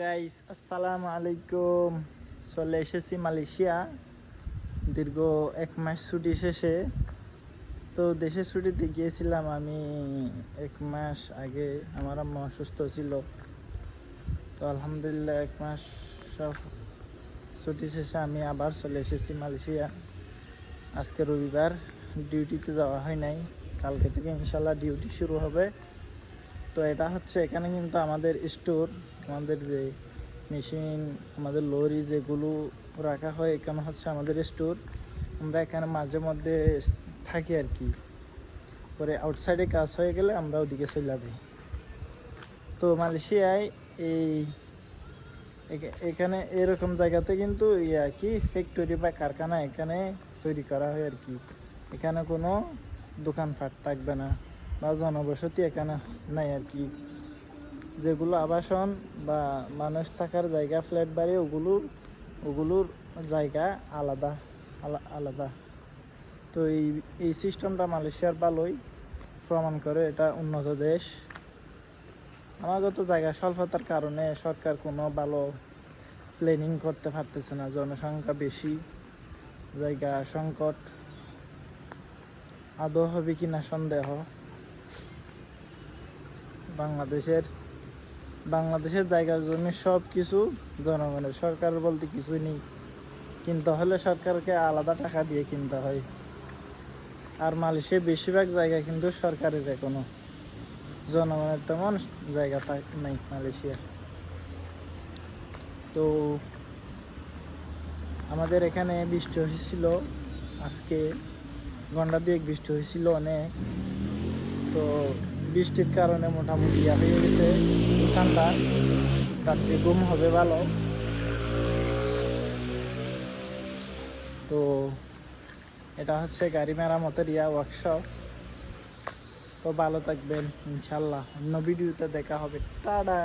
Guys আসসালামু আলাইকুম চলে এসেছি মালয়েশিয়া। দীর্ঘ এক মাস ছুটি শেষে। তো দেশের ছুটিতে গিয়েছিলাম আমি এক মাস আগে। আমার আম্মা অসুস্থ ছিল। তো আলহামদুলিল্লাহ এক মাস সব ছুটি শেষে আমি আবার চলে এসেছি মালয়েশিয়া। আজকে রবিবার ডিউটিতে যাওয়া হয় নাই। কালকে থেকে ইনশাল্লাহ ডিউটি শুরু হবে। তো এটা হচ্ছে এখানে কিন্তু আমাদের স্টোর আমাদের যে মেশিন, আমাদের লরি যেগুলো রাখা হয়, এখানে হচ্ছে আমাদের স্টোর। আমরা এখানে মাঝে মধ্যে থাকি আর কি। পরে আউটসাইডে কাজ হয়ে গেলে আমরা ওদিকে চলে যাই। তো মালয়েশিয়ায় এই এখানে এরকম জায়গাতে কিন্তু ইয়া কি ফ্যাক্টরি বা কারখানা এখানে তৈরি করা হয় আর কি। এখানে কোনো দোকানপাট থাকবে না বা জনবসতি এখানে নাই আর কি। যেগুলো আবাসন বা মানুষ থাকার জায়গা, ফ্ল্যাট বাড়ি, ওগুলো, ওগুলোর জায়গা আলাদা, আলা- আলাদা। তো এই এই সিস্টেমটা মালয়েশিয়ার ভালোই প্রমাণ করে, এটা উন্নত দেশ। আমাগত জায়গা স্বল্পতার কারণে সরকার কোনো ভালো প্ল্যানিং করতে পারতেছে না, জনসংখ্যা বেশি, জায়গা সংকট। আদৌ হবে কিনা সন্দেহ। বাংলাদেশের বাংলাদেশের জায়গার জন্য সব কিছু জনগণের। সরকার বলতে কিছুই নেই। কিনতে হলে সরকারকে আলাদা টাকা দিয়ে কিনতে হয়। আর মালয়েশিয়ার বেশিরভাগ জায়গা কিন্তু সরকারের এখনও। জনগণের তেমন জায়গা নাই মালয়েশিয়া তো আমাদের এখানে বৃষ্টি হয়েছিল। আজকে ঘণ্টা দুয়েক বৃষ্টি হয়েছিল অনেক। তো বৃষ্টির কারণে মোটামুটি ইয়া হয়ে গেছে। ঠান্ডা রাত্রে ঘুম হবে ভালো। তো এটা হচ্ছে গাড়ি মেরামতের ইয়া ওয়ার্কশপ তো ভালো থাকবেন, ইনশাল্লাহ। অন্য ভিডিওতে দেখা হবে। টাটা!